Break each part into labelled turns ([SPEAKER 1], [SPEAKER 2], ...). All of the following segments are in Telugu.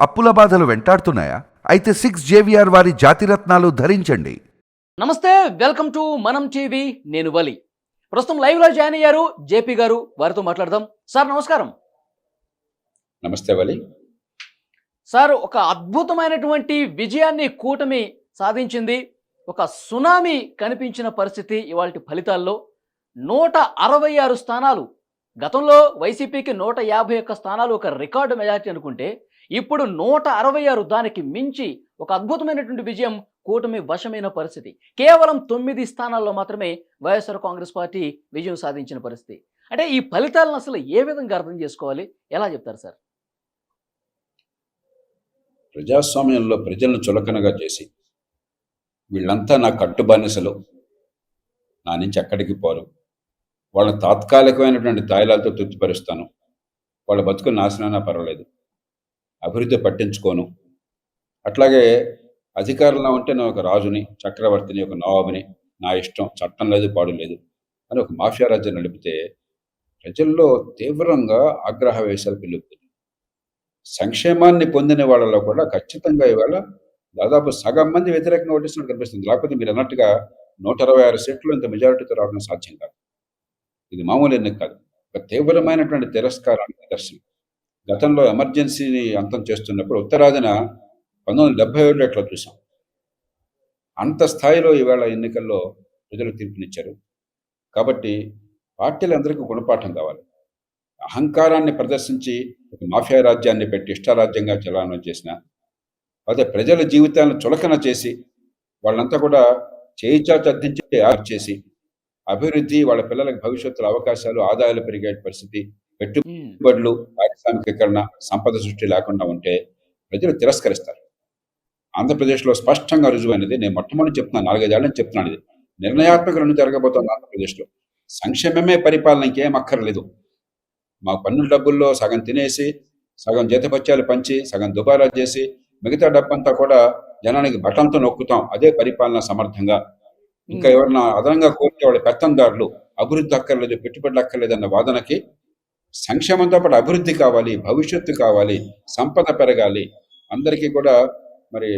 [SPEAKER 1] అప్పుల బాధలు వెంటాడుతున్నాయా? అయితే సిక్స్ జేవిఆర్ వారి జాతిరత్నాలు ధరించండి.
[SPEAKER 2] నమస్తే వెల్కమ్ టు మనం టీవీ నేను వలి. ప్రస్తుతం లైవ్లో జాయిన్ అయ్యారు జేపీ గారు వారితో మాట్లాడదాం. సార్ నమస్కారం.
[SPEAKER 3] నమస్తే వలి.
[SPEAKER 2] సార్ ఒక అద్భుతమైనటువంటి విజయాన్ని కూటమి సాధించింది. ఒక సునామీ కనిపించిన పరిస్థితి ఇవాళ ఫలితాల్లో. నూట అరవై ఆరు స్థానాలు. గతంలో వైసీపీకి నూట యాభై ఒక్క స్థానాలు ఒక రికార్డు మెజార్టీ అనుకుంటే ఇప్పుడు నూట అరవై ఆరు దానికి మించి ఒక అద్భుతమైనటువంటి విజయం కూటమి వశమైన పరిస్థితి. కేవలం తొమ్మిది స్థానాల్లో మాత్రమే వైఎస్ఆర్ కాంగ్రెస్ పార్టీ విజయం సాధించిన పరిస్థితి. అంటే ఈ ఫలితాలను అసలు ఏ విధంగా అర్థం చేసుకోవాలి? ఎలా చెప్తారు సార్?
[SPEAKER 3] ప్రజాస్వామ్యంలో ప్రజలను చులకనగా చేసి వీళ్ళంతా నా కట్టు బానిసలు నా నుంచి ఎక్కడికి పోరు. వాళ్ళ తాత్కాలికమైనటువంటి తాయిలాలతో తృప్తిపరుస్తాను. వాళ్ళ బతుకు నాశనమైనా పర్వాలేదు. అభివృద్ధి పట్టించుకోను. అట్లాగే అధికారంలో ఉంటే నేను ఒక రాజుని చక్రవర్తిని ఒక నవాబుని నా ఇష్టం చట్టం లేదు పాడు లేదు అని ఒక మాఫియా రాజ్యం నడిపితే ప్రజల్లో తీవ్రంగా ఆగ్రహ వేశాలు పిలుపుతుంది సంక్షేమాన్ని పొందిన వాళ్ళలో కూడా ఖచ్చితంగా ఇవాళ దాదాపు సగం మంది వ్యతిరేకంగా ఓటిస్తున్నట్టు కనిపిస్తుంది. లేకపోతే మీరు అన్నట్టుగా నూట అరవై ఆరు సీట్లు ఇంత మెజారిటీతో రావడం సాధ్యం కాదు. ఇది మామూలు ఎన్నిక కాదు. ఒక తీవ్రమైనటువంటి తిరస్కారానికి నిదర్శనం. గతంలో ఎమర్జెన్సీని అంతం చేస్తున్నప్పుడు ఉత్తరాదిన పంతొమ్మిది వందల డెబ్బై ఏడులో ఇట్లా చూసాం? అంత స్థాయిలో ఈవేళ ఎన్నికల్లో ప్రజలు తీర్పునిచ్చారు. కాబట్టి పార్టీలందరికీ గుణపాఠం కావాలి. అహంకారాన్ని ప్రదర్శించి ఒక మాఫియా రాజ్యాన్ని పెట్టి ఇష్టారాజ్యంగా చలానం చేసిన అదే ప్రజల జీవితాలను చులకన చేసి వాళ్ళంతా కూడా చేయి చాచి అర్థించి చేసి అభివృద్ధి వాళ్ళ పిల్లలకు భవిష్యత్తులో అవకాశాలు ఆదాయాలు పెరిగే పరిస్థితి పెట్టుబడులు పారిశ్రామికీకరణ సంపద సృష్టి లేకుండా ఉంటే ప్రజలు తిరస్కరిస్తారు. ఆంధ్రప్రదేశ్లో స్పష్టంగా రుజువైనది నేను మొట్టమొదటి చెప్తున్నాను నాలుగైదేళ్ళ నుంచి చెప్తున్నాను ఇది. నిర్ణయాత్మక రెండు జరగబోతోంది ఆంధ్రప్రదేశ్లో. సంక్షేమమే పరిపాలన ఇంకేం అక్కర్లేదు. మా పన్నుల డబ్బుల్లో సగం తినేసి సగం జీతపత్యాలు పంచి సగం దుబారా చేసి మిగతా డబ్బంతా కూడా జనానికి బటంతో నొక్కుతాం. అదే పరిపాలన సమర్థంగా. ఇంకా ఎవరన్నా అదనంగా కోరితే వాళ్ళ పెత్తందారులు అభివృద్ధి అక్కర్లేదు పెట్టుబడులు అక్కర్లేదు అన్న వాదనకి సంక్షేమంతో పాటు అభివృద్ధి కావాలి భవిష్యత్తు కావాలి సంపద పెరగాలి అందరికీ కూడా మరి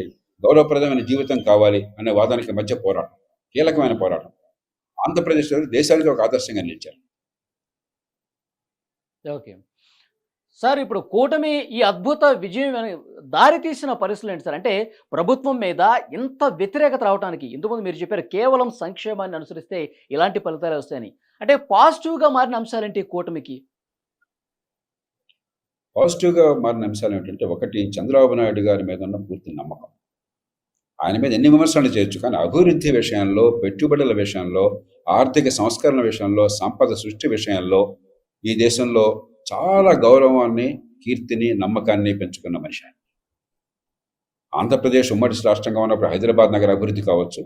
[SPEAKER 3] గౌరవప్రదమైన జీవితం కావాలి అనే వాదానికి మధ్య పోరాటం కీలకమైన పోరాటం. ఆంధ్రప్రదేశ్ దేశానికి ఒక ఆదర్శంగా నిలిచారు.
[SPEAKER 2] ఓకే. సార్ ఇప్పుడు కూటమి ఈ అద్భుత విజయం దారి తీసిన పరిస్థితులు ఏంటి సార్? అంటే ప్రభుత్వం మీద ఇంత వ్యతిరేకత రావడానికి ఇంతకుముందు మీరు చెప్పారు కేవలం సంక్షేమాన్ని అనుసరిస్తే ఇలాంటి ఫలితాలు వస్తాయని. అంటే పాజిటివ్గా మారిన అంశాలేంటి కూటమికి?
[SPEAKER 3] పాజిటివ్గా మారిన అంశాలు ఏంటంటే ఒకటి చంద్రబాబు నాయుడు గారి మీద ఉన్న పూర్తి నమ్మకం. ఆయన మీద ఎన్ని విమర్శలు చేయొచ్చు కానీ అభివృద్ధి విషయంలో పెట్టుబడుల విషయంలో ఆర్థిక సంస్కరణ విషయంలో సంపద సృష్టి విషయంలో ఈ దేశంలో చాలా గౌరవాన్ని కీర్తిని నమ్మకాన్ని పెంచుకున్న మనిషి ఆయన. ఆంధ్రప్రదేశ్ ఉమ్మడి రాష్ట్రంగా ఉన్నప్పుడు హైదరాబాద్ నగర అభివృద్ధి కావచ్చు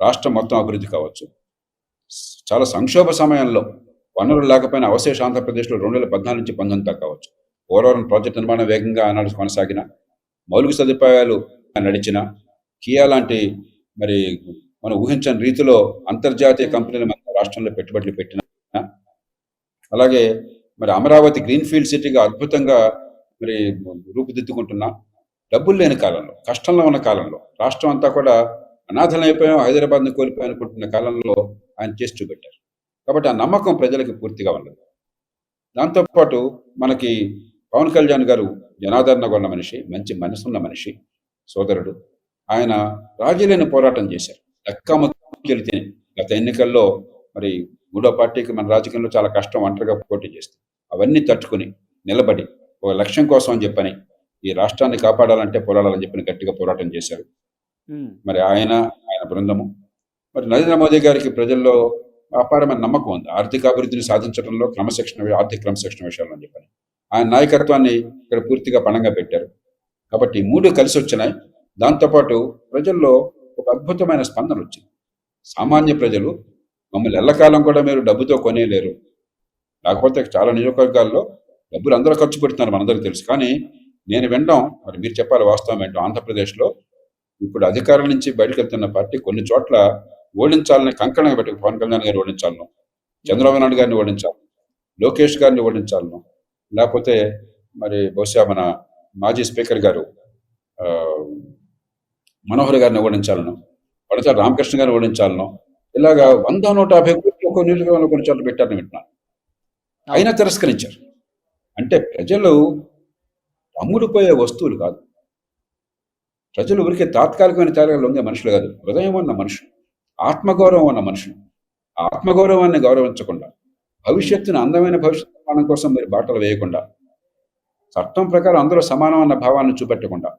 [SPEAKER 3] రాష్ట్రం మొత్తం అభివృద్ధి కావచ్చు. చాలా సంక్షోభ సమయంలో వనరులు లేకపోయినా అవశేష ఆంధ్రప్రదేశ్లో రెండు వేల పద్నాలుగు నుంచి పంతొమ్మిది కావచ్చు. పోలవరం ప్రాజెక్టు నిర్మాణం వేగంగా ఆనాడు కొనసాగిన మౌలిక సదుపాయాలు నడిచిన కియా లాంటి మరి మనం ఊహించని రీతిలో అంతర్జాతీయ కంపెనీలు మన రాష్ట్రంలో పెట్టుబడులు పెట్టిన అలాగే మరి అమరావతి గ్రీన్ఫీల్డ్ సిటీగా అద్భుతంగా మరి రూపుదిద్దుకుంటున్నా డబ్బులు లేని కాలంలో కష్టంలో ఉన్న కాలంలో రాష్ట్రం అంతా కూడా అనాథలైపోయాం హైదరాబాద్ని కోల్పోయాం అనుకుంటున్న కాలంలో ఆయన చేసి చూపెట్టారు. కాబట్టి ఆ నమ్మకం ప్రజలకు పూర్తిగా ఉండదు దాంతోపాటు మనకి పవన్ కళ్యాణ్ గారు జనాదరణ కొన్న మనిషి మంచి మనసున్న మనిషి సోదరుడు. ఆయన రాజీలేని పోరాటం చేశారు. దక్కాముక్కెలితే గత ఎన్నికల్లో మరి మూడో పార్టీకి మన రాజకీయంలో చాలా కష్టం ఒంటరిగా పోటీ చేస్తే అవన్నీ తట్టుకుని నిలబడి ఒక లక్ష్యం కోసం అని చెప్పని ఈ రాష్ట్రాన్ని కాపాడాలంటే పోరాడాలని చెప్పని గట్టిగా పోరాటం చేశారు. మరి ఆయన ఆయన బృందము. మరి నరేంద్ర మోదీ గారికి ప్రజల్లో అపారమైన నమ్మకం ఉంది. ఆర్థిక అభివృద్ధిని సాధించడంలో క్రమశిక్షణ ఆర్థిక క్రమశిక్షణ విషయాల్లో అని చెప్పని. ఆయన నాయకత్వాన్ని ఇక్కడ పూర్తిగా పణంగా పెట్టారు. కాబట్టి మూడు కలిసి వచ్చినాయి. దాంతోపాటు ప్రజల్లో ఒక అద్భుతమైన స్పందన వచ్చింది. సామాన్య ప్రజలు మమ్మల్ని ఎల్లకాలం కూడా మీరు డబ్బుతో కొనేలేరు. లేకపోతే చాలా నియోజకవర్గాల్లో డబ్బులు అందరూ ఖర్చు పెడుతున్నారు మనందరికీ తెలుసు. కానీ నేను వినడం మరి మీరు చెప్పాలి వాస్తవం ఏంటో ఆంధ్రప్రదేశ్లో ఇప్పుడు అధికారం నుంచి బయటకు వెళ్తున్న పార్టీ కొన్ని చోట్ల ఓడించాలని కంకణంగా పెట్టి పవన్ కళ్యాణ్ గారిని ఓడించాలను చంద్రబాబు నాయుడు గారిని ఓడించాలను లోకేష్ గారిని ఓడించాలను లేకపోతే మరి బహుశా మన మాజీ స్పీకర్ గారు ఆ, మనోహర్ గారిని ఓడించాలను పడతారు రామకృష్ణ గారిని ఓడించాలను ఇలాగా వంద నూట యాభై కోట్లు ఒక నియోజకవర్గంలో కొన్ని చోట్ల పెట్టారని వింటున్నాను. అయినా తిరస్కరించారు. అంటే ప్రజలు అమ్ముడుపోయే వస్తువులు కాదు. ప్రజలు ఊరికే తాత్కాలికమైన తేడాలు ఉండే మనుషులు కాదు. హృదయం ఉన్న మనుషులు ఆత్మగౌరవం ఉన్న మనుషులు. ఆత్మగౌరవాన్ని గౌరవించకుండా భవిష్యత్తును అందమైన భవిష్యత్తు నిర్మాణం కోసం మీరు బాటలు వేయకుండా చట్టం ప్రకారం అందరూ సమానం అన్న భావాన్ని చూపెట్టకుండా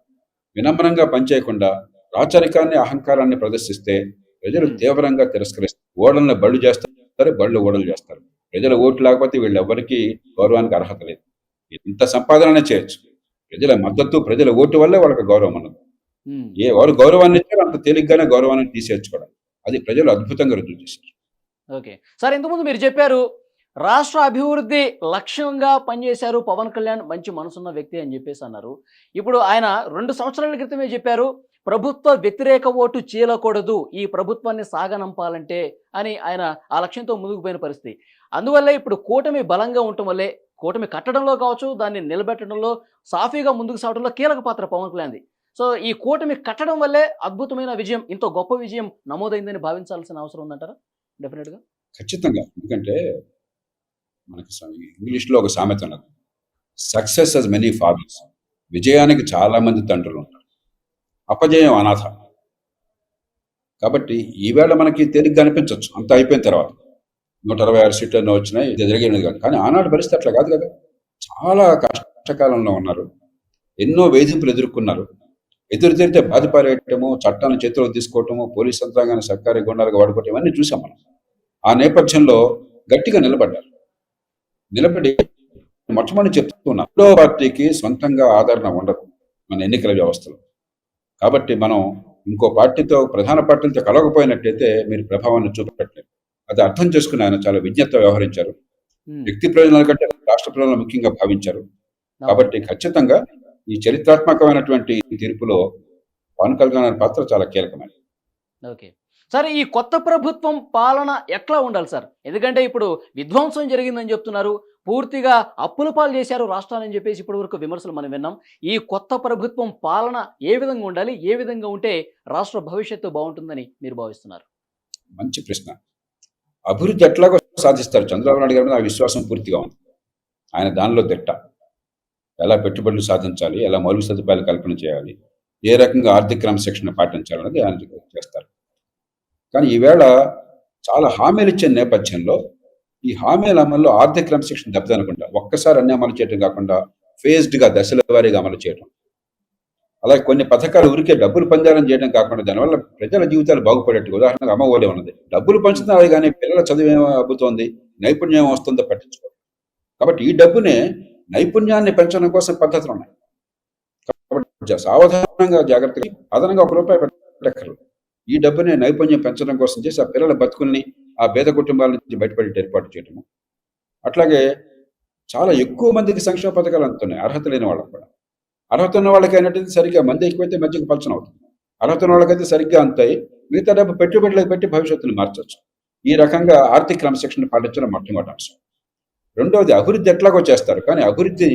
[SPEAKER 3] వినమ్రంగా పనిచేయకుండా రాచరికాన్ని అహంకారాన్ని ప్రదర్శిస్తే ప్రజలు తీవ్రంగా తిరస్కరిస్తారు. ఓడలను బళ్ళు చేస్తారు బళ్ళు ఓడలు చేస్తారు. ప్రజల ఓటు లేకపోతే వీళ్ళు ఎవరికి గౌరవానికి అర్హత లేదు. ఎంత సంపాదన చేయొచ్చు. ప్రజల మద్దతు ప్రజల ఓటు వల్లే వాళ్ళకి గౌరవం ఉన్నది. ఏ వారు గౌరవాన్ని ఇచ్చారు అంత తేలిగ్గానే గౌరవాన్ని తీసేసుకోవడం అది ప్రజలు అద్భుతంగా రుజువు చేశారు.
[SPEAKER 2] ఓకే. సార్ ఇంతకుముందు మీరు చెప్పారు రాష్ట్ర అభివృద్ధి లక్ష్యంగా పనిచేశారు పవన్ కళ్యాణ్ మంచి మనసున్న వ్యక్తి అని చెప్పేసి అన్నారు. ఇప్పుడు ఆయన రెండు సంవత్సరాల క్రితమే చెప్పారు ప్రభుత్వ వ్యతిరేక ఓటు చీలకూడదు ఈ ప్రభుత్వాన్ని సాగనంపాలంటే అని ఆయన ఆ లక్ష్యంతో ముందుకు పోయిన పరిస్థితి. అందువల్ల ఇప్పుడు కూటమి బలంగా ఉండటం వల్లే కూటమి కట్టడంలో కావచ్చు దాన్ని నిలబెట్టడంలో సాఫీగా ముందుకు సాగడంలో కీలక పాత్ర పవన్ కళ్యాణ్ది. సో ఈ కూటమి కట్టడం వల్లే అద్భుతమైన విజయం ఇంత గొప్ప విజయం నమోదైందని భావించాల్సిన అవసరం ఉందంటారా? డెఫినెట్గా.
[SPEAKER 3] ఖచ్చితంగా. ఎందుకంటే మనకి ఇంగ్లీష్లో ఒక సామెత ఉన్నది. సక్సెస్ హెస్ మెనీ ఫాదర్స్ విజయానికి చాలా మంది తండ్రులు ఉంటారు. అపజయం అనాథ. కాబట్టి ఈవేళ మనకి తేలిగ్గా అనిపించవచ్చు అంత అయిపోయిన తర్వాత. నూట అరవై ఆరు సీట్లు వచ్చినాయి ఇది జరిగినది కాదు. కానీ ఆనాడు పరిస్థితి అట్లా కాదు కదా. చాలా కష్టకాలంలో ఉన్నారు. ఎన్నో వేధింపులు ఎదుర్కొన్నారు. ఎదురు తిరిగితే బాధపారేయటము చట్టాన్ని చేతిలో తీసుకోవటము పోలీస్ యంత్రాంగాన్ని సర్కారీ గుండాలుగా వాడుకోవటం ఇవన్నీ చూసాం మనం. ఆ నేపథ్యంలో గట్టిగా నిలబడ్డారు. నిలబడి మొట్టమొదటి చెప్తున్నా రెండో పార్టీకి సొంతంగా ఆదరణ ఉండదు మన ఎన్నికల వ్యవస్థలో. కాబట్టి మనం ఇంకో పార్టీతో ప్రధాన పార్టీలతో కలవకపోయినట్టయితే మీరు ప్రభావాన్ని చూపెట్టలేదు అది అర్థం చేసుకుని ఆయన చాలా విజ్ఞత వ్యవహరించారు. వ్యక్తి ప్రయోజనాల కంటే రాష్ట్ర ప్రయోజనాలు ముఖ్యంగా భావించారు. కాబట్టి ఖచ్చితంగా ఈ చరిత్రాత్మకమైనటువంటి తీర్పులో పవన్ కళ్యాణ్ పాత్ర చాలా కీలకమైనది.
[SPEAKER 2] ఓకే. సార్ ఈ కొత్త ప్రభుత్వం పాలన ఎట్లా ఉండాలి సార్? ఎందుకంటే ఇప్పుడు విధ్వంసం జరిగిందని చెప్తున్నారు. పూర్తిగా అప్పుల పాలు చేశారు రాష్ట్రాలని చెప్పేసి ఇప్పటి వరకు విమర్శలు మనం విన్నాం. ఈ కొత్త ప్రభుత్వం పాలన ఏ విధంగా ఉండాలి? ఏ విధంగా ఉంటే రాష్ట్ర భవిష్యత్తు బాగుంటుందని మీరు భావిస్తున్నారు?
[SPEAKER 3] మంచి ప్రశ్న. అభివృద్ధి ఎట్లాగో సాధిస్తారు. చంద్రబాబు నాయుడు గారి మీద ఆ విశ్వాసం పూర్తిగా ఉంది. ఆయన దానిలో దిట్ట ఎలా పెట్టుబడులు సాధించాలి? ఎలా మౌలిక సదుపాయాలు కల్పన చేయాలి? ఏ రకంగా ఆర్థిక క్రమశిక్షణ పాటించాలన్నది ఆయన చేస్తారు. కానీ ఈవేళ చాలా హామీలు ఇచ్చిన నేపథ్యంలో ఈ హామీల అమల్లో ఆర్థిక క్రమశిక్షణ దెబ్బతనకుండా ఒక్కసారి అన్ని అమలు చేయడం కాకుండా ఫేజ్డ్గా దశల వారీగా అమలు చేయడం అలాగే కొన్ని పథకాలు ఊరికే డబ్బులు పంచాలని చేయడం కాకుండా దానివల్ల ప్రజల జీవితాలు బాగుపడేట్టు ఉదాహరణకు అమ్మఒడి ఉన్నది. డబ్బులు పంచుతున్నారు కానీ పిల్లల చదువు ఏమో అబ్బుతోంది? నైపుణ్యం వస్తుందో పట్టించుకోవడం కాబట్టి ఈ డబ్బునే నైపుణ్యాన్ని పెంచడం కోసం పద్ధతులు ఉన్నాయి కాబట్టి సావధానంగా జాగ్రత్తగా అదనంగా ఒక రూపాయి పెట్టక్కర్లేదు. ఈ డబ్బుని నైపుణ్యం పెంచడం కోసం చేసి ఆ పిల్లల బతుకుల్ని ఆ పేద కుటుంబాల నుంచి బయటపడి ఏర్పాటు చేయటము అట్లాగే చాలా ఎక్కువ మందికి సంక్షేమ పథకాలు అందుతున్నాయి అర్హత లేని వాళ్ళకు కూడా. అర్హత ఉన్న వాళ్ళకి అయినట్టు సరిగ్గా మంది ఎక్కువైతే మధ్యకి పలచన అవుతుంది. అర్హత ఉన్న వాళ్ళకైతే సరిగ్గా అంతాయి మిగతా డబ్బు పెట్టుబడులకు పెట్టి భవిష్యత్తును మార్చొచ్చు. ఈ రకంగా ఆర్థిక క్రమశిక్షణ పాటించడం మొట్టమొదటి అంశం. రెండవది అభివృద్ధి ఎట్లాగో చేస్తారు కానీ అభివృద్ధి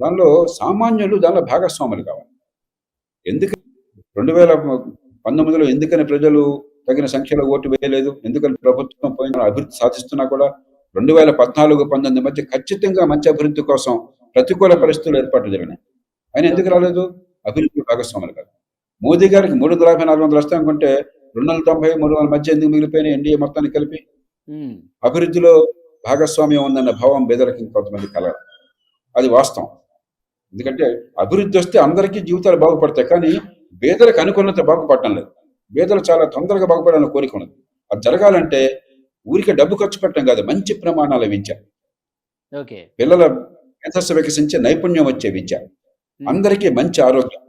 [SPEAKER 3] దానిలో సామాన్యులు దానిలో భాగస్వాములు కావాలి. ఎందుకు? రెండు వేల పంతొమ్మిదిలో ఎందుకని ప్రజలు తగిన సంఖ్యలో ఓటు వేయలేదు? ఎందుకని ప్రభుత్వం పోయిన అభివృద్ధి సాధిస్తున్నా కూడా రెండు వేల పద్నాలుగు పంతొమ్మిది మధ్య ఖచ్చితంగా మంచి అభివృద్ధి కోసం ప్రతికూల పరిస్థితులు ఏర్పాటు జరిగినాయి. ఆయన ఎందుకు రాలేదు? అభివృద్ధి భాగస్వాములు కాదు. మోదీ గారికి మూడు వందల యాభై నాలుగు వందలు వస్తాయి అనుకుంటే రెండు వందల తొంభై మూడు వందల మధ్య ఎందుకు మిగిలిపోయినాయి ఎన్డీఏ మొత్తాన్ని కలిపి. అభివృద్ధిలో భాగస్వామ్యం ఉందన్న భావం పేదలకు కొంతమంది కలగ అది వాస్తవం. ఎందుకంటే అభివృద్ధి వస్తే అందరికీ జీవితాలు బాగుపడతాయి. కానీ పేదలకు అనుకున్నంత బాగుపడటం లేదు. పేదలు చాలా తొందరగా బాగుపడాలని కోరిక ఉన్నది. అది జరగాలంటే ఊరికే డబ్బు ఖర్చు పెట్టడం కాదు మంచి ప్రమాణాల విద్య
[SPEAKER 2] ఓకే.
[SPEAKER 3] పిల్లల మేధస్సు వికసించే నైపుణ్యం వచ్చే విద్య. అందరికీ మంచి ఆరోగ్యం.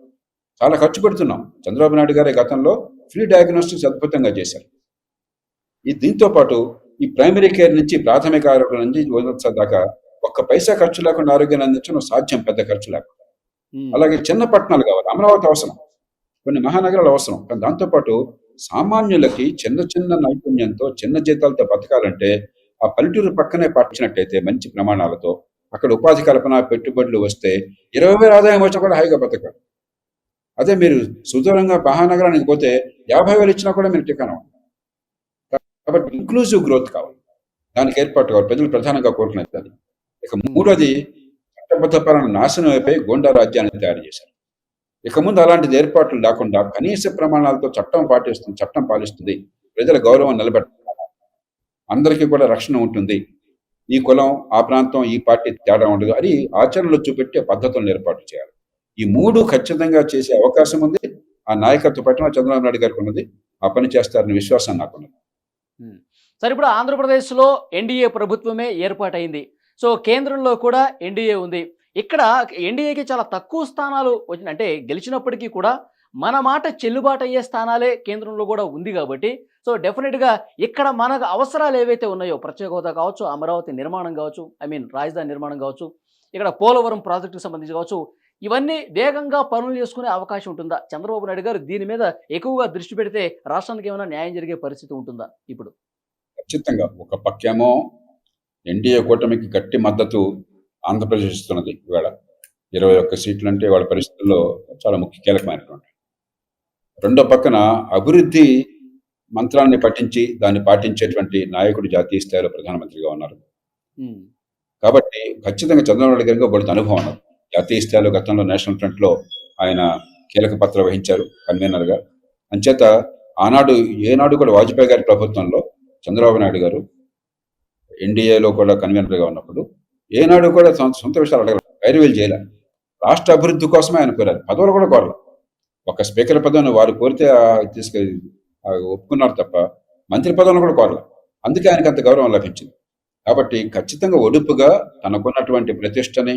[SPEAKER 3] చాలా ఖర్చు పెడుతున్నాం. చంద్రబాబు నాయుడు గారి గతంలో ఫ్రీ డయాగ్నోస్టిక్స్ అద్భుతంగా చేశారు. ఈ దీంతో పాటు ఈ ప్రైమరీ కేర్ నుంచి ప్రాథమిక ఆరోగ్యం నుంచి దాకా ఒక్క పైసా ఖర్చు లేకుండా ఆరోగ్యాన్ని అందించడం సాధ్యం పెద్ద ఖర్చు లేకుండా. అలాగే చిన్న పట్టణాలు కావాలి. అమరావతి అవసరం. కొన్ని మహానగరాలు అవసరం. కానీ దాంతోపాటు సామాన్యులకి చిన్న చిన్న నైపుణ్యంతో చిన్న జీతాలతో బతకాలంటే ఆ పల్లెటూరు పక్కనే పాటించినట్టయితే మంచి ప్రమాణాలతో అక్కడ ఉపాధి కల్పన పెట్టుబడులు వస్తే ఇరవై వేల ఆదాయం వచ్చినా కూడా హాయిగా బతకాలి అదే మీరు సుదూరంగా మహానగరానికి పోతే యాభై వేలు ఇచ్చినా కూడా మీరు టికానం కాబట్టి ఇంక్లూజివ్ గ్రోత్ కావాలి. దానికి ఏర్పాటు కావాలి. ప్రజలు ప్రధానంగా కోరుకునేది ఇక మూడోది చట్టబద్ధ నాశనం అయిపోయి గోండా రాజ్యాన్ని తయారు చేశారు. ఇక ముందు అలాంటిది ఏర్పాట్లు లేకుండా కనీస ప్రమాణాలతో చట్టం పాటిస్తుంది చట్టం పాలిస్తుంది. ప్రజల గౌరవం నిలబెట్టాలి. అందరికీ కూడా రక్షణ ఉంటుంది. ఈ కులం ఆ ప్రాంతం ఈ పార్టీ తేడా ఉండదు అని ఆచరణలో చూపెట్టే పద్ధతులను ఏర్పాటు చేయాలి. ఈ మూడు ఖచ్చితంగా చేసే అవకాశం ఉంది. ఆ నాయకత్వ పట్ల చంద్రబాబు నాయుడు గారికి ఉన్నది. ఆ పని చేస్తారని విశ్వాసం నాకున్నది.
[SPEAKER 2] సరే ఇప్పుడు ఆంధ్రప్రదేశ్లో ఎన్డీఏ ప్రభుత్వమే ఏర్పాటైంది. సో కేంద్రంలో కూడా ఎన్డీఏ ఉంది. ఇక్కడ ఎన్డీఏకి చాలా తక్కువ స్థానాలు వచ్చిన అంటే గెలిచినప్పటికీ కూడా మన మాట చెల్లుబాటు అయ్యే స్థానాలే కేంద్రంలో కూడా ఉంది కాబట్టి సో డెఫినెట్గా ఇక్కడ మనకు అవసరాలు ఏవైతే ఉన్నాయో ప్రత్యేక హోదా కావచ్చు అమరావతి నిర్మాణం కావచ్చు ఐ మీన్ రాజధాని నిర్మాణం కావచ్చు ఇక్కడ పోలవరం ప్రాజెక్టుకు సంబంధించి కావచ్చు ఇవన్నీ వేగంగా పనులు చేసుకునే అవకాశం ఉంటుందా? చంద్రబాబు నాయుడు గారు దీని మీద ఎక్కువగా దృష్టి పెడితే రాష్ట్రానికి ఏమైనా న్యాయం జరిగే పరిస్థితి ఉంటుందా ఇప్పుడు?
[SPEAKER 3] ఖచ్చితంగా. ఒక పక్కేమో ఎన్డీఏ కూటమికి గట్టి మద్దతు ఆంధ్రప్రదేశ్ ఇస్తున్నది ఇవాళ. ఇరవై ఒక్క సీట్లు అంటే వాళ్ళ పరిస్థితుల్లో చాలా ముఖ్య కీలకమైనటువంటి. రెండో పక్కన అభివృద్ధి మంత్రాన్ని పఠించి దాన్ని పాటించేటువంటి నాయకుడు జాతీయ స్థాయిలో ప్రధానమంత్రిగా ఉన్నారు. కాబట్టి ఖచ్చితంగా చంద్రబాబు నాయుడు గారికి బడుత అనుభవం ఉన్నది. జాతీయ స్థాయిలో గతంలో నేషనల్ ఫ్రంట్లో ఆయన కీలక పాత్ర వహించారు కన్వీనర్గా. అంచేత ఆనాడు ఏనాడు కూడా వాజ్పేయి గారి ప్రభుత్వంలో చంద్రబాబు నాయుడు గారు ఎన్డీఏలో కూడా కన్వీనర్గా ఉన్నప్పుడు ఏనాడు కూడా సొంత విషయాలు అడగలేదు. వైరవేలు చేయలే. రాష్ట్ర అభివృద్ధి కోసమే ఆయన కోరారు. పదవులు కూడా కోరలేదు ఒక స్పీకర్ పదవిని వారు కోరితే తీసుకెళ్ళి ఒప్పుకున్నారు తప్ప మంత్రి పదవులను కూడా కోరలేదు అందుకే ఆయనకు అంత గౌరవం లభించింది. కాబట్టి ఖచ్చితంగా ఒడుపుగా తనకున్నటువంటి ప్రతిష్టని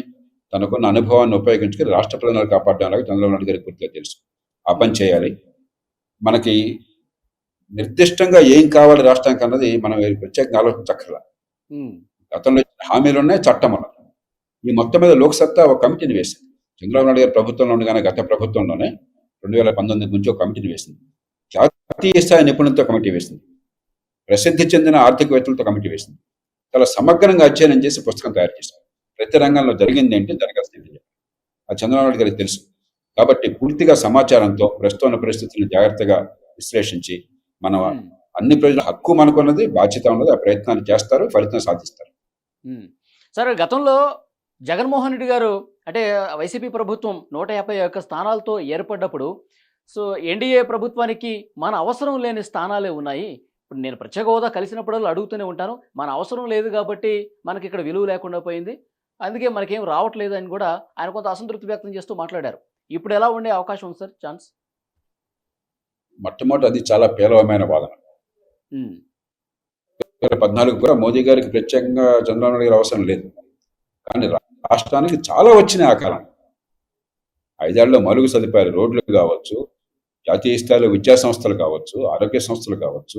[SPEAKER 3] తనకున్న అనుభవాన్ని ఉపయోగించుకుని రాష్ట్ర ప్రధానాలు కాపాడడం అలాగే చంద్రబాబు నాయుడు గారికి పూర్తిగా తెలుసు. ఆ పని చేయాలి. మనకి నిర్దిష్టంగా ఏం కావాలి రాష్ట్రానికి అన్నది మనం ప్రత్యేకంగా ఆలోచించక్కర్లా. గతంలో హామీలు ఉన్నాయి చట్టం ఉన్నది ఈ మొత్తం మీద లోక్సత్తా ఒక కమిటీని వేసింది. చంద్రబాబు నాయుడు గారి ప్రభుత్వంలో ఉండగానే గత ప్రభుత్వంలోనే రెండు వేల పంతొమ్మిది నుంచి ఒక కమిటీని వేసింది. జాతీయ స్థాయి నిపుణులతో కమిటీ వేసింది. ప్రసిద్ధి చెందిన ఆర్థికవేత్తలతో కమిటీ వేసింది. చాలా సమగ్రంగా అధ్యయనం చేసి పుస్తకం తయారు చేశారు. ప్రతి రంగంలో జరిగింది ఏంటి? జరగాల్సింది ఏంటి అది చంద్రబాబు నాయుడు గారికి తెలుసు. కాబట్టి పూర్తిగా సమాచారంతో ప్రస్తుతం ఉన్న పరిస్థితులను జాగ్రత్తగా విశ్లేషించి మన అన్ని ప్రజల హక్కు మనకున్నది బాధ్యత ఉన్నది ఆ ప్రయత్నాన్ని చేస్తారు ఫలితం సాధిస్తారు.
[SPEAKER 2] సరే గతంలో జగన్మోహన్ రెడ్డి గారు అంటే వైసీపీ ప్రభుత్వం నూట యాభై ఒక్క స్థానాలతో ఏర్పడ్డప్పుడు సో ఎన్డీఏ ప్రభుత్వానికి మన అవసరం లేని స్థానాలే ఉన్నాయి. ఇప్పుడు నేను ప్రత్యేక హోదా కలిసినప్పుడల్లా అడుగుతూనే ఉంటాను. మన అవసరం లేదు కాబట్టి మనకి ఇక్కడ విలువ లేకుండా పోయింది. అందుకే మనకేం రావట్లేదు అని కూడా ఆయన కొంత అసంతృప్తి వ్యక్తం చేస్తూ మాట్లాడారు. ఇప్పుడు ఎలా ఉండే అవకాశం ఉంది సార్? ఛాన్స్?
[SPEAKER 3] మొట్టమొదటి అది చాలా పేలవమైన వాదన. ఇరవై పద్నాలుగు కూడా మోదీ గారికి ప్రత్యేకంగా చంద్రబాబు నాయుడు అవసరం లేదు. కానీ రాష్ట్రానికి చాలా వచ్చినాయి ఆ కాలం. ఐదేళ్ళలో మలుగు సదుపాయాలు రోడ్లు కావచ్చు జాతీయ స్థాయిలో విద్యా సంస్థలు కావచ్చు ఆరోగ్య సంస్థలు కావచ్చు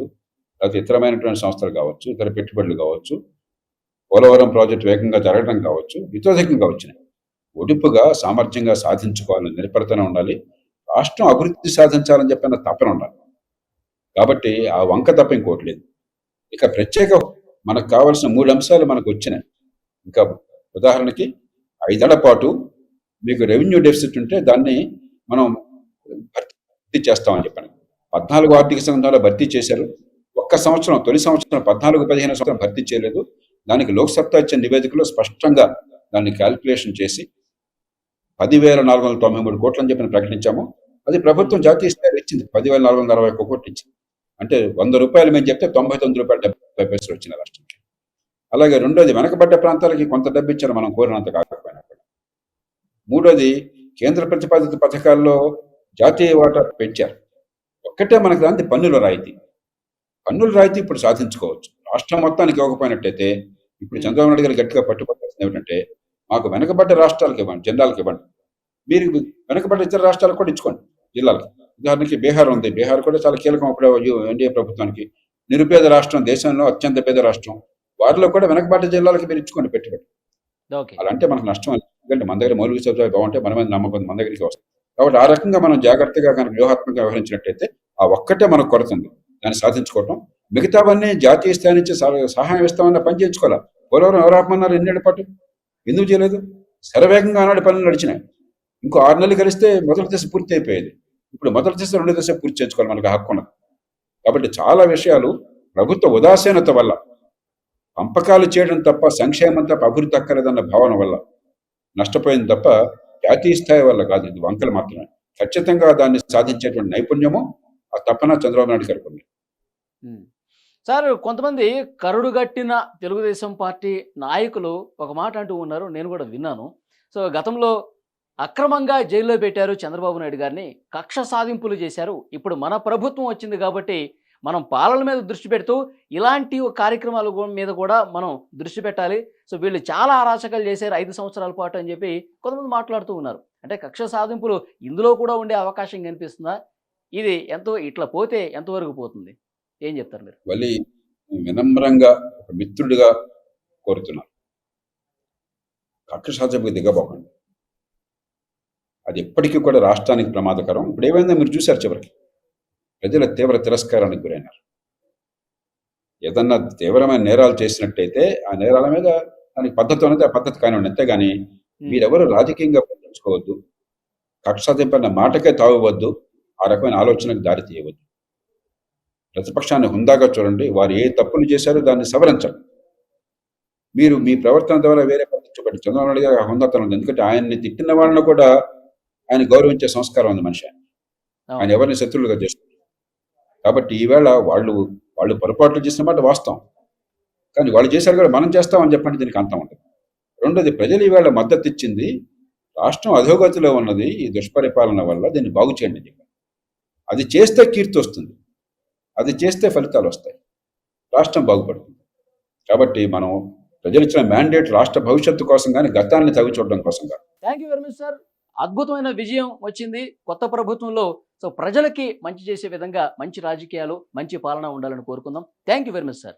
[SPEAKER 3] లేకపోతే ఇతరమైనటువంటి సంస్థలు కావచ్చు ఇతర పెట్టుబడులు కావచ్చు పోలవరం ప్రాజెక్టు వేగంగా జరగడం కావచ్చు ఇతోధికంగా వచ్చినాయి. ఒడుపుగా సామర్థ్యంగా సాధించుకోవాలని నిరపరతన ఉండాలి. రాష్ట్రం అభివృద్ధి సాధించాలని చెప్పిన తపన ఉండాలి. కాబట్టి ఆ వంక తప్ప ఇంకోటి లేదు. ఇక ప్రత్యేక మనకు కావాల్సిన మూడు అంశాలు మనకు వచ్చినాయి. ఇంకా ఉదాహరణకి ఐదేళ్ళ పాటు మీకు రెవెన్యూ డెఫిసిట్ ఉంటే దాన్ని మనం భర్తీ చేస్తామని చెప్పాను. పద్నాలుగు ఆర్థిక సంఘాలు భర్తీ చేశారు. ఒక్క సంవత్సరం తొలి సంవత్సరం పద్నాలుగు పదిహేను సంవత్సరం భర్తీ చేయలేదు. దానికి లోక్సత్తా ఇచ్చిన నివేదికలో స్పష్టంగా దాన్ని క్యాల్కులేషన్ చేసి పదివేల నాలుగు వందల తొంభై మూడు కోట్లు అని చెప్పి ప్రకటించాము. అది ప్రభుత్వం జాతీయ స్థాయిలో ఇచ్చింది. పదివేల నాలుగు వందల అరవై ఒక్క కోట్లు ఇచ్చింది. అంటే వంద రూపాయలు మేము చెప్తే తొంభై తొమ్మిది రూపాయలు డెబ్బై పైసలు వచ్చిన రాష్ట్రంకి. అలాగే రెండోది వెనకబడ్డ ప్రాంతాలకి కొంత డబ్బు ఇచ్చారు మనం కోరినంత కాకపోయినా కూడా. మూడోది కేంద్ర ప్రతిపాదిత పథకాల్లో జాతీయ వాటా పెంచారు. ఒక్కటే మనకు దాంతి పన్నుల రాయితీ. పన్నుల రాయితీ ఇప్పుడు సాధించుకోవచ్చు. రాష్ట్రం మొత్తానికి ఇవ్వకపోయినట్టయితే ఇప్పుడు చంద్రబాబు నాయుడు గారు గట్టిగా పట్టుకోవాల్సింది ఏమిటంటే మాకు వెనకబడ్డ రాష్ట్రాలకు ఇవ్వండి జిల్లాలకు ఇవ్వండి. మీరు వెనకబడ్డ ఇతర రాష్ట్రాలకు కూడా ఇచ్చుకోండి జిల్లాలకు. ఉదాహరణకి బీహార్ ఉంది. బీహార్ కూడా చాలా కీలకం అప్పుడు ఎన్డీఏ ప్రభుత్వానికి. నిరుపేద రాష్ట్రం దేశంలో అత్యంత పేద రాష్ట్రం. వారిలో కూడా వెనకబడ్డ జిల్లాలకు మీరు ఇచ్చుకోండి పెట్టుబడి. అలా అంటే మనకు నష్టం. ఎందుకంటే మన దగ్గర మౌలిక సదుపాయాలు బాగుంటే మన మీద నమ్మకం మన దగ్గరికి వస్తుంది. కాబట్టి ఆ రకంగా మనం జాగ్రత్తగా కనుక వ్యూహాత్మకంగా వ్యవహరించినట్టయితే ఆ ఒక్కటే మనకు కొరత ఉంది దాన్ని సాధించుకోవటం. మిగతావన్నీ జాతీయ స్థాయి నుంచి సహ- సహాయం ఇస్తామన్న పని చేయించుకోవాలి? పోలవరం ఎవరు ఆపమన్నారు ఎన్నేళ్ళ పాటు? ఎందుకు చేయలేదు? శరవేగంగా ఆనాడు పనులు నడిచినాయి. ఇంకో ఆరు నెలలు కలిస్తే మొదటి దశ పూర్తి అయిపోయేది ఇప్పుడు మొదటి దశ రెండో దశ పూర్తి చేయించుకోవాలి మనకు హక్కు ఉన్నది. కాబట్టి చాలా విషయాలు ప్రభుత్వ ఉదాసీనత వల్ల పంపకాలు చేయడం తప్ప సంక్షేమం తప్ప అభివృద్ధి అక్కర్లేదన్న భావన వల్ల నష్టపోయింది తప్ప జాతీయ స్థాయి వల్ల కాదు. ఇది వంకలు మాత్రమే. ఖచ్చితంగా దాన్ని సాధించేటువంటి నైపుణ్యము ఆ తపన చంద్రబాబు నాయుడు గారికి ఉంది.
[SPEAKER 2] సార్ కొంతమంది కరుడుగట్టిన తెలుగుదేశం పార్టీ నాయకులు ఒక మాట అంటూ ఉన్నారు. నేను కూడా విన్నాను. సో గతంలో అక్రమంగా జైల్లో పెట్టారు చంద్రబాబు నాయుడు గారిని. కక్ష సాధింపులు చేశారు. ఇప్పుడు మన ప్రభుత్వం వచ్చింది కాబట్టి మనం పాలన మీద దృష్టి పెడుతూ ఇలాంటి కార్యక్రమాల మీద కూడా మనం దృష్టి పెట్టాలి. సో వీళ్ళు చాలా అరాచకాలు చేశారు ఐదు సంవత్సరాల పాటు అని చెప్పి కొంతమంది మాట్లాడుతూ ఉన్నారు. అంటే కక్ష సాధింపులు ఇందులో కూడా ఉండే అవకాశం కనిపిస్తుందా? ఇది ఎంతో ఇట్లా పోతే ఎంతవరకు పోతుంది? ఏం చెప్తారు మీరు?
[SPEAKER 3] మళ్ళీ వినమ్రంగా ఒక మిత్రుడిగా కోరుతున్నారు కక్ష సాధ్యపు దిగబోకండి. అది ఎప్పటికీ కూడా రాష్ట్రానికి ప్రమాదకరం. ఇప్పుడు ఏమైందో మీరు చూశారు చివరికి. ప్రజల తీవ్ర తిరస్కారానికి గురైనారు. ఏదన్నా తీవ్రమైన నేరాలు చేసినట్టయితే ఆ నేరాల మీద దానికి పద్ధతి ఉన్నది ఆ పద్ధతి కానివ్వండి. అంతేగాని మీరెవరు రాజకీయంగా పట్టించుకోవద్దు. కక్ష సాధింపన్న మాటకే తావవద్దు. ఆ రకమైన ఆలోచనకు దారి తీయవద్దు. ప్రతిపక్షాన్ని హుందాగా చూడండి. వారు ఏ తప్పులు చేశారో దాన్ని సవరించండి. మీరు మీ ప్రవర్తన ద్వారా వేరే పద్ధతి చూపండి. చంద్రబాబు నాయుడు గారు హుందాతనం ఎందుకంటే ఆయన్ని తిట్టిన వాళ్ళని కూడా ఆయన గౌరవించే సంస్కారం ఉంది మనిషి ఆయన. ఎవరిని శత్రువులుగా చేస్తారు కాబట్టి ఈవేళ వాళ్ళు వాళ్ళు పొరపాట్లు చేసిన మాట వాస్తవం. కానీ వాళ్ళు చేశారు కూడా మనం చేస్తామని చెప్పండి దీనికి అంతం ఉంటుంది రెండోది ప్రజలు ఈవేళ మద్దతు ఇచ్చింది రాష్ట్రం అధోగతిలో ఉన్నది ఈ దుష్పరిపాలన వల్ల దీన్ని బాగు చేయండి అని చెప్పారు. అది చేస్తే కీర్తి వస్తుంది. అది చేస్తే ఫలితాలు వస్తాయి. రాష్ట్రం బాగుపడుతుంది. కాబట్టి మనం ప్రజలు ఇచ్చిన మ్యాండేట్ రాష్ట్ర భవిష్యత్తు కోసం కానీ గతాన్ని తవ్వి చూడడం కోసం కాదు
[SPEAKER 2] thank you very much sir అద్భుతమైన విజయం వచ్చింది కొత్త ప్రభుత్వంలో. సో ప్రజలకి మంచి చేసే విధంగా మంచి రాజకీయాలు మంచి పాలన ఉండాలని కోరుకుందాం. Thank you very much sir